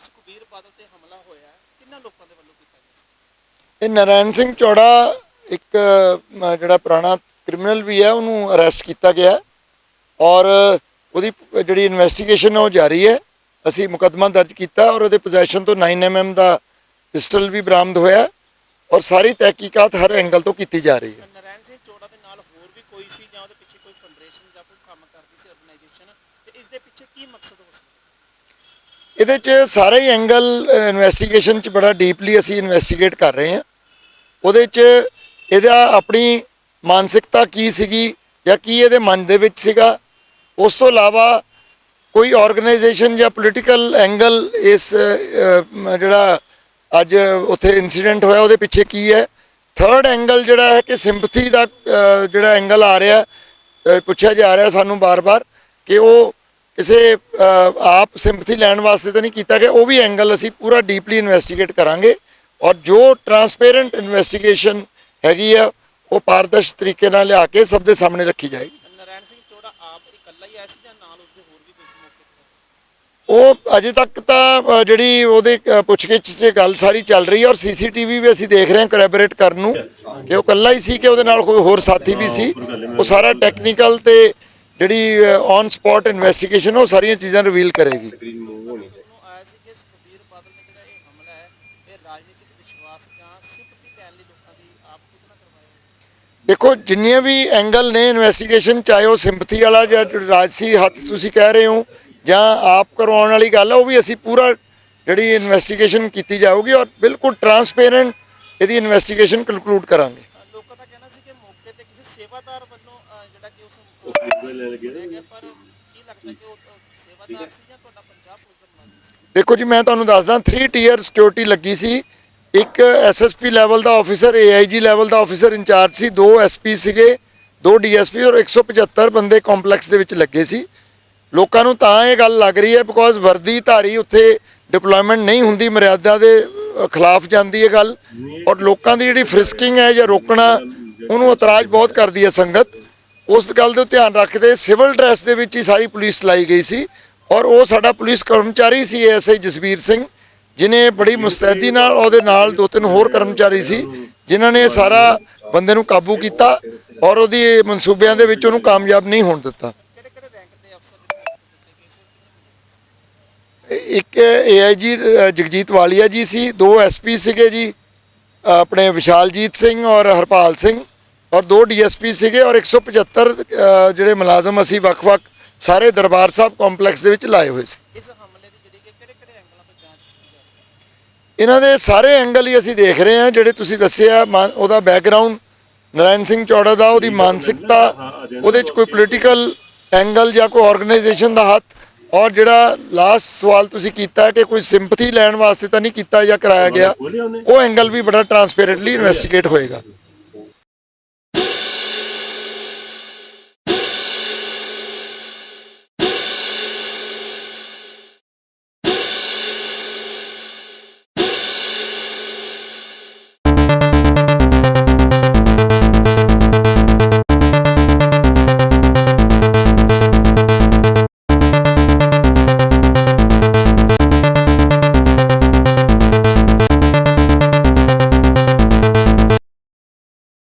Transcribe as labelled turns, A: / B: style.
A: ਸੁਖਬੀਰ ਬਾਦਲ ਤੇ ਹਮਲਾ ਹੋਇਆ ਕਿੰਨਾਂ ਲੋਕਾਂ ਦੇ ਵੱਲੋਂ ਕੀਤਾ ਗਿਆ? ਸੀ
B: ਇਹ ਨਰੈਣ ਸਿੰਘ ਚੌੜਾ ਇੱਕ ਜਿਹੜਾ ਪੁਰਾਣਾ ਕ੍ਰਿਮੀਨਲ ਵੀ ਹੈ ਉਹਨੂੰ ਅਰੈਸਟ ਕੀਤਾ ਗਿਆ ਔਰ ਉਹਦੀ ਜਿਹੜੀ ਇਨਵੈਸਟੀਗੇਸ਼ਨ ਉਹ ਜਾਰੀ ਹੈ। ਅਸੀਂ ਮੁਕਦਮਾ ਦਰਜ ਕੀਤਾ ਔਰ ਉਹਦੇ ਪੋਜੈਸ਼ਨ ਤੋਂ 9mm ਦਾ ਪਿਸਟਲ ਵੀ ਬਰਾਮਦ ਹੋਇਆ ਔਰ ਸਾਰੀ ਤਹਿਕੀਕਾਤ ਹਰ ਐਂਗਲ ਤੋਂ ਕੀਤੀ ਜਾ ਰਹੀ ਹੈ।
A: ਨਰੈਣ ਸਿੰਘ ਚੌੜਾ ਦੇ ਨਾਲ ਹੋਰ ਵੀ ਕੋਈ ਸੀ ਜਾਂ ਉਹਦੇ ਪਿੱਛੇ ਕੋਈ ਫੰਡਰੇਸ਼ਨ ਜਾਂ ਕੋਈ ਕੰਮ ਕਰਦੀ ਸੀ ਆਰਗੇਨਾਈਜੇਸ਼ਨ ਤੇ ਇਸ ਦੇ ਪਿੱਛੇ ਕੀ ਮਕਸਦ ਹੋ ਸਕਦਾ?
B: ਇਹਦੇ 'ਚ ਸਾਰੇ ਹੀ ਐਂਗਲ ਇਨਵੈਸਟੀਗੇਸ਼ਨ 'ਚ ਬੜਾ ਡੀਪਲੀ ਅਸੀਂ ਇਨਵੈਸਟੀਗੇਟ ਕਰ ਰਹੇ ਹਾਂ। ਉਹਦੇ 'ਚ ਇਹਦਾ ਆਪਣੀ ਮਾਨਸਿਕਤਾ ਕੀ ਸੀਗੀ ਜਾਂ ਕੀ ਇਹਦੇ ਮਨ ਦੇ ਵਿੱਚ ਸੀਗਾ। ਉਸ ਤੋਂ ਇਲਾਵਾ ਕੋਈ ਆਰਗੇਨਾਈਜੇਸ਼ਨ ਜਾਂ ਪੋਲੀਟੀਕਲ ਐਂਗਲ ਇਸ ਜਿਹੜਾ ਅੱਜ ਉੱਥੇ ਇਨਸੀਡੈਂਟ ਹੋਇਆ, ਉਹਦੇ ਪਿੱਛੇ ਕੀ ਹੈ? ਥਰਡ ਐਂਗਲ ਜਿਹੜਾ ਹੈ ਕਿ ਸਿੰਪਥੀ ਦਾ ਜਿਹੜਾ ਐਂਗਲ ਆ ਰਿਹਾ ਪੁੱਛਿਆ ਜਾ ਰਿਹਾ ਸਾਨੂੰ ਬਾਰ-ਬਾਰ ਕਿ ਉਹ ਕਿਸੇ ਆਪ ਸਿੰਪਥੀ ਲੈਣ ਵਾਸਤੇ ਤਾਂ ਨਹੀਂ ਕੀਤਾ ਗਿਆ। ਉਹ ਵੀ ਐਂਗਲ ਅਸੀਂ ਪੂਰਾ ਡੀਪਲੀ ਇਨਵੈਸਟੀਗੇਟ ਕਰਾਂਗੇ। ਔਰ ਜੋ ਟਰਾਂਸਪੇਰੈਂਟ ਇਨਵੈਸਟੀਗੇਸ਼ਨ ਹੈਗੀ ਆ ਉਹ ਪਾਰਦਰਸ਼ ਤਰੀਕੇ ਨਾਲ ਲਿਆ ਕੇ ਸਭ ਦੇ ਸਾਹਮਣੇ ਰੱਖੀ ਜਾਏਗੀ।
A: ਨਰੈਣ ਸਿੰਘ ਚੋੜਾ ਆਪ ਇਕੱਲਾ ਹੀ ਆਇਆ ਸੀ ਜਾਂ ਨਾਲ ਉਸਦੇ ਹੋਰ ਵੀ ਕੁਝ ਮੌਕੇ ਤੇ
B: ਉਹ ਅਜੇ ਤੱਕ ਤਾਂ ਜਿਹੜੀ ਉਹਦੇ ਪੁੱਛਗਿੱਛ 'ਚ ਗੱਲ ਸਾਰੀ ਚੱਲ ਰਹੀ ਹੈ ਔਰ ਸੀਸੀਟੀਵੀ ਵੀ ਅਸੀਂ ਦੇਖ ਰਹੇ ਹਾਂ ਕੋਲੈਬੋਰੇਟ ਕਰਨ ਨੂੰ ਕਿ ਉਹ ਇਕੱਲਾ ਹੀ ਸੀ ਕਿ ਉਹਦੇ ਨਾਲ ਕੋਈ ਹੋਰ ਸਾਥੀ ਵੀ ਸੀ। ਉਹ ਸਾਰਾ ਟੈਕਨੀਕਲ ਤੇ ਜਿਹੜੀ ਔਨ ਸਪੌਟ ਇਨਵੈਸਟੀਗੇਸ਼ਨ ਉਹ ਸਾਰੀਆਂ ਚੀਜ਼ਾਂ ਰਿਵੀਲ ਕਰੇਗੀ। ਦੇਖੋ, ਜਿੰਨੀਆਂ ਵੀ ਐਂਗਲ ਨੇ ਇਨਵੈਸਟੀਗੇਸ਼ਨ ਚਾਹੇ ਉਹ ਸਿੰਪਥੀ ਵਾਲਾ ਜਾਂ ਰਾਜਸੀ ਹੱਥ ਤੁਸੀਂ ਕਹਿ ਰਹੇ ਹੋ, ਜਾਂ ਆਪ ਕਰਵਾਉਣ ਵਾਲੀ ਗੱਲ ਹੈ ਉਹ ਵੀ ਅਸੀਂ ਪੂਰਾ ਜਿਹੜੀ ਇਨਵੈਸਟੀਗੇਸ਼ਨ ਕੀਤੀ ਜਾਊਗੀ ਔਰ ਬਿਲਕੁਲ ਟਰਾਂਸਪੇਰੈਂਟ ਇਹਦੀ ਇਨਵੈਸਟੀਗੇਸ਼ਨ ਕੰਕਲੂਡ ਕਰਾਂਗੇ
A: ਅ, ਲੋਕਾਂ ਦਾ ਕਹਿਣਾ ਸੀ ਕਿ ਮੌਕੇ ਤੇ ਕਿਸੇ ਸੇਵਾਦਾਰ ਵੱਲੋਂ ਅ, ਜਿਹੜਾ ਕਿ ਉਸ ਨੂੰ ਲੈ ਗਿਆ ਪਰ ਕੀ ਲੱਗਦਾ ਕਿ ਉਹ ਅ, ਸੇਵਾਦਾਰ ਸੀ ਜਾਂ ਤੁਹਾਡਾ ਪੰਜਾਬ ਪੁਲਿਸ ਦਾ ਮੁਲਾਜ਼ਮ ਸੀ?
B: ਦੇਖੋ ਜੀ ਮੈਂ ਤੁਹਾਨੂੰ ਦੱਸਦਾ 3 ਟੀਅਰ ਸਿਕਿਉਰਿਟੀ ਲੱਗੀ ਸੀ। ਇੱਕ ਐਸਐਸਪੀ ਲੈਵਲ ਦਾ ਆਫੀਸਰ ਏਆਈਜੀ ਲੈਵਲ ਦਾ ਆਫੀਸਰ ਇੰਚਾਰਜ ਸੀ। ਦੋ ਐਸਪੀ ਸੀਗੇ ਦੋ ਡੀਐਸਪੀ ਔਰ 175 ਬੰਦੇ ਕੰਪਲੈਕਸ ਦੇ ਵਿੱਚ ਲੱਗੇ ਸੀ। ਲੋਕਾਂ ਨੂੰ ਤਾਂ ਇਹ ਗੱਲ ਲੱਗ ਰਹੀ ਹੈ ਬਿਕੋਜ਼ ਵਰਦੀ ਧਾਰੀ ਉੱਥੇ ਡਿਪਲੋਇਮੈਂਟ ਨਹੀਂ ਹੁੰਦੀ ਮਰਿਆਦਾ ਦੇ ਖਿਲਾਫ ਜਾਂਦੀ ਹੈ ਗੱਲ। ਔਰ ਲੋਕਾਂ ਦੀ ਜਿਹੜੀ ਫ੍ਰਿਸਕਿੰਗ ਹੈ ਜਾਂ ਰੋਕਣਾ ਉਹਨੂੰ ਇਤਰਾਜ਼ ਬਹੁਤ ਕਰਦੀ ਹੈ ਸੰਗਤ। ਉਸ ਗੱਲ ਦਾ ਧਿਆਨ ਰੱਖਦੇ ਸਿਵਲ ਡਰੈਸ ਦੇ ਵਿੱਚ ਹੀ ਸਾਰੀ ਪੁਲਿਸ ਲਾਈ ਗਈ ਸੀ ਔਰ ਉਹ ਸਾਡਾ ਪੁਲਿਸ ਕਰਮਚਾਰੀ ਸੀ ਐਸਆਈ ਜਸਵੀਰ ਸਿੰਘ, ਜਿਨੇ ਬੜੀ ਮੁਸਤੈਦੀ ਨਾਲ ਉਹਦੇ ਨਾਲ ਦੋ ਤਿੰਨ ਹੋਰ ਕਰਮਚਾਰੀ ਸੀ, ਜਿਨ੍ਹਾਂ ਨੇ ਸਾਰਾ ਬੰਦੇ ਨੂੰ ਕਾਬੂ ਕੀਤਾ ਔਰ ਉਹਦੀ ਮਨਸੂਬਿਆਂ ਦੇ ਵਿੱਚ ਉਹਨੂੰ ਕਾਮਯਾਬ ਨਹੀਂ ਹੋਣ ਦਿੱਤਾ।
A: ਕਿਹੜੇ ਕਿਹੜੇ ਰੈਂਕ ਦੇ
B: ਇੱਕ ਏਆਈਜੀ, ਜਗਜੀਤ ਵਾਲੀਆ ਜੀ ਸੀ, ਦੋ ਐਸਪੀ ਸੀਗੇ ਜੀ ਆਪਣੇ ਵਿਸ਼ਾਲਜੀਤ ਸਿੰਘ ਔਰ ਹਰਪਾਲ ਸਿੰਘ। ਔਰ ਦੋ ਡੀਐਸਪੀ ਸੀਗੇ ਔਰ 175 ਅ, ਜਿਹੜੇ ਮੁਲਾਜ਼ਮ ਅਸੀਂ ਵੱਖ-ਵੱਖ ਸਾਰੇ ਦਰਬਾਰ ਸਾਹਿਬ ਕੰਪਲੈਕਸ ਦੇ ਵਿੱਚ ਲਾਏ ਹੋਏ ਸੀ।
A: ਇਸ ਹਮਲੇ ਦੀ ਜਿਹੜੀ ਕਿ ਕਿਹੜੇ ਕਿਹੜੇ ਐਂਗਲਾਂ ਤੋਂ ਜਾਂਚ ਕੀਤੀ ਜਾ ਸਕਦੀ
B: ਇਹਨਾਂ ਦੇ ਸਾਰੇ ਐਂਗਲ ਹੀ ਅਸੀਂ ਦੇਖ ਰਹੇ ਹਾਂ ਜਿਹੜੇ ਤੁਸੀਂ ਦੱਸਿਆ ਮਾ- ਉਹਦਾ ਬੈਕਗ੍ਰਾਉਂਡ ਨਰਾਇਣ ਸਿੰਘ ਚੌੜਾ ਦਾ ਉਹਦੀ ਮਾਨਸਿਕਤਾ ਉਹਦੇ 'ਚ ਕੋਈ ਪੋਲੀਟੀਕਲ ਐਂਗਲ ਜਾਂ ਕੋਈ ਆਰਗੇਨਾਈਜੇਸ਼ਨ ਦਾ ਹੱਥ ਔਰ ਜਿਹੜਾ ਲਾਸਟ ਸਵਾਲ ਤੁਸੀਂ ਕੀਤਾ ਹੈ ਕਿ ਕੋਈ ਸਿੰਪਥੀ ਲੈਣ ਵਾਸਤੇ ਤਾਂ ਨਹੀਂ ਕੀਤਾ ਜਾਂ ਕਰਾਇਆ ਗਿਆ ਉਹ ਐਂਗਲ ਵੀ ਬੜਾ ਟਰਾਂਸਪੇਰੈਂਟਲੀ ਇਨਵੈਸਟੀਗੇਟ ਹੋਏਗਾ।